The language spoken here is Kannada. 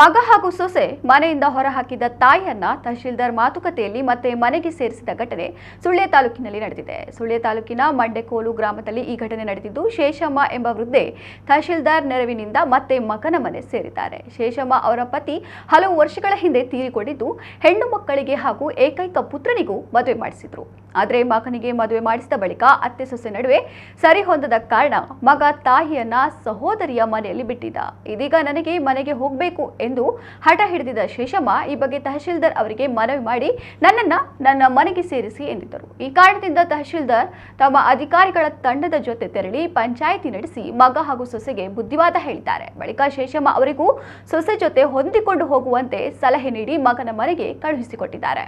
ಮಗ ಹಾಗೂ ಸೊಸೆ ಮನೆಯಿಂದ ಹೊರಹಾಕಿದ ತಾಯಿಯನ್ನ ತಹಶೀಲ್ದಾರ್ ಮಾತುಕತೆಯಲ್ಲಿ ಮತ್ತೆ ಮನೆಗೆ ಸೇರಿಸಿದ ಘಟನೆ ಸುಳ್ಯ ತಾಲೂಕಿನಲ್ಲಿ ನಡೆದಿದೆ. ಸುಳ್ಯ ತಾಲೂಕಿನ ಮಂಡೆಕೋಲು ಗ್ರಾಮದಲ್ಲಿ ಈ ಘಟನೆ ನಡೆದಿದ್ದು, ಶೇಷಮ್ಮ ಎಂಬ ವೃದ್ಧೆ ತಹಶೀಲ್ದಾರ್ ನೆರವಿನಿಂದ ಮತ್ತೆ ಮಗನ ಮನೆ ಸೇರಿದ್ದಾರೆ. ಶೇಷಮ್ಮ ಅವರ ಪತಿ ಹಲವು ವರ್ಷಗಳ ಹಿಂದೆ ತೀರಿಕೊಂಡಿದ್ದು, ಹೆಣ್ಣು ಮಕ್ಕಳಿಗೆ ಹಾಗೂ ಏಕೈಕ ಪುತ್ರನಿಗೂ ಮದುವೆ ಮಾಡಿಸಿದ್ರು. ಆದರೆ ಮಗನಿಗೆ ಮದುವೆ ಮಾಡಿಸಿದ ಬಳಿಕ ಅತ್ತೆ ಸೊಸೆ ನಡುವೆ ಸರಿ ಹೊಂದದ ಕಾರಣ ಮಗ ತಾಯಿಯನ್ನ ಸಹೋದರಿಯ ಮನೆಯಲ್ಲಿ ಬಿಟ್ಟಿದ್ದ. ಇದೀಗ ನನಗೆ ಮನೆಗೆ ಹೋಗಬೇಕು ಎಂದು ಹಠ ಹಿಡಿದಿದ್ದ ಶೇಷಮ್ಮ ಈ ಬಗ್ಗೆ ತಹಶೀಲ್ದಾರ್ ಅವರಿಗೆ ಮನವಿ ಮಾಡಿ ನನ್ನನ್ನ ನನ್ನ ಮನೆಗೆ ಸೇರಿಸಿ ಎಂದಿದ್ದರು. ಈ ಕಾರಣದಿಂದ ತಹಶೀಲ್ದಾರ್ ತಮ್ಮ ಅಧಿಕಾರಿಗಳ ತಂಡದ ಜೊತೆ ತೆರಳಿ ಪಂಚಾಯಿತಿ ನಡೆಸಿ ಮಗ ಹಾಗೂ ಸೊಸೆಗೆ ಬುದ್ಧಿವಾದ ಹೇಳಿದ್ದಾರೆ. ಬಳಿಕ ಶೇಷಮ್ಮ ಅವರಿಗೂ ಸೊಸೆ ಜೊತೆ ಹೊಂದಿಕೊಂಡು ಹೋಗುವಂತೆ ಸಲಹೆ ನೀಡಿ ಮಗನ ಮನೆಗೆ ಕಳುಹಿಸಿಕೊಟ್ಟಿದ್ದಾರೆ.